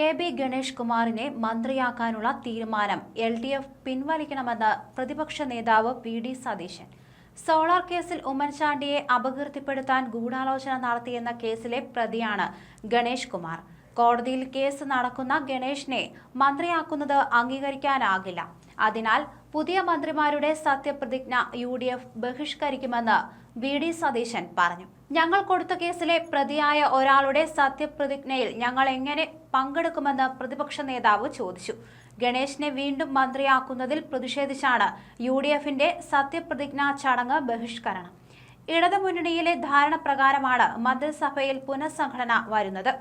K B Ganesh കുമാറിനെ മന്ത്രിയാക്കാനുള്ള തീരുമാനം L D F പിൻവലിക്കണമെന്ന് പ്രതിപക്ഷ നേതാവ് വി ഡി സതീശൻ. സോളാർ കേസിൽ ഉമ്മൻചാണ്ടിയെ അപകീർത്തിപ്പെടുത്താൻ ഗൂഢാലോചന നടത്തിയെന്ന കേസിലെ പ്രതിയാണ് ഗണേഷ് കുമാർ. കോടതിയിൽ കേസ് നടക്കുന്ന ഗണേഷിനെ മന്ത്രിയാക്കുന്നത് അംഗീകരിക്കാനാകില്ല. അതിനാൽ പുതിയ മന്ത്രിമാരുടെ സത്യപ്രതിജ്ഞ യു ഡി എഫ് ബഹിഷ്കരിക്കുമെന്ന് വി ഡി സതീശൻ പറഞ്ഞു. ഞങ്ങൾ കൊടുത്ത കേസിലെ പ്രതിയായ ഒരാളുടെ സത്യപ്രതിജ്ഞയിൽ ഞങ്ങൾ എങ്ങനെ പങ്കെടുക്കുമെന്ന് പ്രതിപക്ഷ നേതാവ് ചോദിച്ചു. ഗണേശിനെ വീണ്ടും മന്ത്രിയാക്കുന്നതിൽ പ്രതിഷേധിച്ചാണ് യു ഡി എഫിന്റെ സത്യപ്രതിജ്ഞാ ചടങ്ങ് ബഹിഷ്കരണം. ഇടതുമുന്നണിയിലെ ധാരണ പ്രകാരമാണ് മന്ത്രിസഭയിൽ പുനഃസംഘടന വരുന്നത്.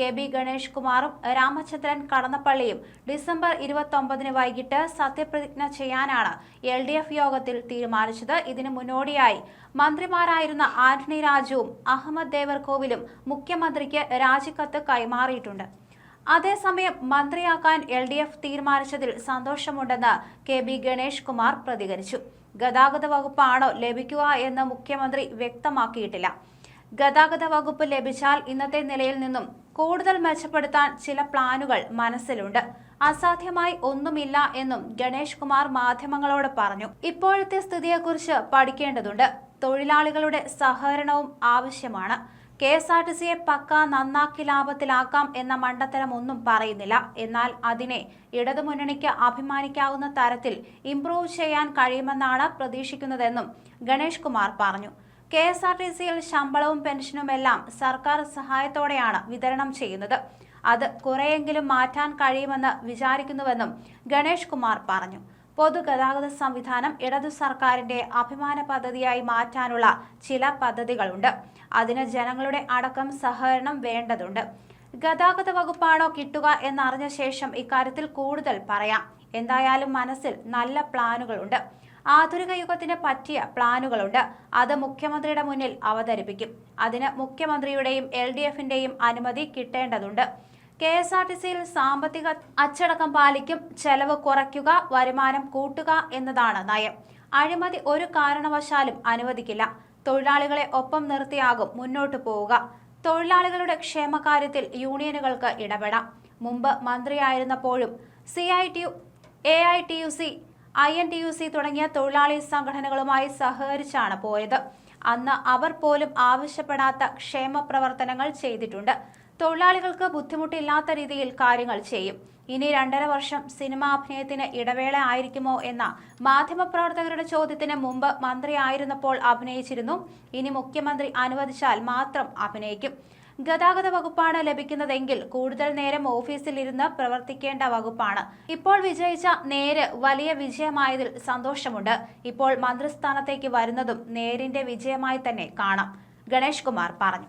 കെ ബി ഗണേഷ് കുമാറും രാമചന്ദ്രൻ കടന്നപ്പള്ളിയും ഡിസംബർ ഇരുപത്തൊമ്പതിന് വൈകിട്ട് സത്യപ്രതിജ്ഞ ചെയ്യാനാണ് എൽ ഡി എഫ് യോഗത്തിൽ തീരുമാനിച്ചത്. ഇതിനു മുന്നോടിയായി മന്ത്രിമാരായിരുന്ന ആന്റണി രാജുവും അഹമ്മദ് ദേവർകോവിലും മുഖ്യമന്ത്രിക്ക് രാജിക്കത്ത് കൈമാറിയിട്ടുണ്ട്. അതേസമയം മന്ത്രിയാക്കാൻ എൽ ഡി എഫ് തീരുമാനിച്ചതിൽ സന്തോഷമുണ്ടെന്ന് കെ ബി ഗണേഷ് കുമാർ പ്രതികരിച്ചു. ഗതാഗത വകുപ്പാണോ ലഭിക്കുക എന്ന് മുഖ്യമന്ത്രി വ്യക്തമാക്കിയിട്ടില്ല. ഗതാഗത വകുപ്പ് ലഭിച്ചാൽ ഇന്നത്തെ നിലയിൽ നിന്നും കൂടുതൽ മെച്ചപ്പെടുത്താൻ ചില പ്ലാനുകൾ മനസ്സിലുണ്ട്. അസാധ്യമായി ഒന്നുമില്ല എന്നും ഗണേഷ് കുമാർ മാധ്യമങ്ങളോട് പറഞ്ഞു. ഇപ്പോഴത്തെ സ്ഥിതിയെക്കുറിച്ച് പഠിക്കേണ്ടതുണ്ട്. തൊഴിലാളികളുടെ സഹകരണവും ആവശ്യമാണ്. കെ എസ് ആർ ടി സിയെ പക്ക നന്നാക്കി ലാഭത്തിലാക്കാം എന്ന മണ്ടത്തരം ഒന്നും പറയുന്നില്ല. എന്നാൽ അതിനെ ഇടതുമുന്നണിക്ക് അഭിമാനിക്കാവുന്ന തരത്തിൽ ഇംപ്രൂവ് ചെയ്യാൻ കഴിയുമെന്നാണ് പ്രതീക്ഷിക്കുന്നതെന്നും ഗണേഷ് കുമാർ പറഞ്ഞു. കെ എസ് ആർ ടി സിയിൽ ശമ്പളവും പെൻഷനുമെല്ലാം സർക്കാർ സഹായത്തോടെയാണ് വിതരണം ചെയ്യുന്നത്. അത് കുറെയെങ്കിലും മാറ്റാൻ കഴിയുമെന്ന് വിചാരിക്കുന്നുവെന്നും ഗണേഷ് കുമാർ പറഞ്ഞു. പൊതുഗതാഗത സംവിധാനം ഇടതു സർക്കാരിന്റെ അഭിമാന പദ്ധതിയായി മാറ്റാനുള്ള ചില പദ്ധതികളുണ്ട്. അതിന് ജനങ്ങളുടെ അടക്കം സഹകരണം വേണ്ടതുണ്ട്. ഗതാഗത വകുപ്പാണോ കിട്ടുക എന്നറിഞ്ഞ ശേഷം ഇക്കാര്യത്തിൽ കൂടുതൽ പറയാം. എന്തായാലും മനസ്സിൽ നല്ല പ്ലാനുകളുണ്ട്. ആധുനിക യുഗത്തിന് പറ്റിയ പ്ലാനുകളുണ്ട്. അത് മുഖ്യമന്ത്രിയുടെ മുന്നിൽ അവതരിപ്പിക്കും. അതിന് മുഖ്യമന്ത്രിയുടെയും എൽ ഡി എഫിന്റെയും അനുമതി കിട്ടേണ്ടതുണ്ട്. കെ എസ് ആർ ടി സിയിൽ സാമ്പത്തിക അച്ചടക്കം പാലിക്കും ചെലവ് കുറയ്ക്കുക വരുമാനം കൂട്ടുക എന്നതാണ് നയം. അഴിമതി ഒരു കാരണവശാലും അനുവദിക്കില്ല. തൊഴിലാളികളെ ഒപ്പം നിർത്തിയാകും മുന്നോട്ടു പോവുക. തൊഴിലാളികളുടെ ക്ഷേമകാര്യത്തിൽ യൂണിയനുകൾക്ക് ഇടപെടാം. മുമ്പ് മന്ത്രിയായിരുന്നപ്പോഴും C I T A I T U C I N T U C തുടങ്ങിയ തൊഴിലാളി സംഘടനകളുമായി സഹകരിച്ചാണ് പോയത്. അന്ന് അവർ പോലും ആവശ്യപ്പെടാത്ത ക്ഷേമ പ്രവർത്തനങ്ങൾ ചെയ്തിട്ടുണ്ട്. തൊഴിലാളികൾക്ക് ബുദ്ധിമുട്ടില്ലാത്ത രീതിയിൽ കാര്യങ്ങൾ ചെയ്യും. ഇനി രണ്ടര വർഷം സിനിമാ അഭിനയത്തിന് ഇടവേള ആയിരിക്കുമോ എന്ന മാധ്യമപ്രവർത്തകരുടെ ചോദ്യത്തിന് മുമ്പ് മന്ത്രിയായിരുന്നപ്പോൾ അഭിനയിച്ചിരുന്നു. ഇനി മുഖ്യമന്ത്രി അനുവദിച്ചാൽ മാത്രം അഭിനയിക്കും. ഗതാഗത വകുപ്പാണ് ലഭിക്കുന്നതെങ്കിൽ കൂടുതൽ നേരം ഓഫീസിൽ ഇരുന്ന് പ്രവർത്തിക്കേണ്ട വകുപ്പാണ്. ഇപ്പോൾ വിജയിച്ച നേര് വലിയ വിജയമായതിൽ സന്തോഷമുണ്ട്. ഇപ്പോൾ മന്ത്രിസ്ഥാനത്തേക്ക് വരുന്നതും നേരിന്റെ വിജയമായി തന്നെ കാണാം. ഗണേഷ് കുമാർ പറഞ്ഞു.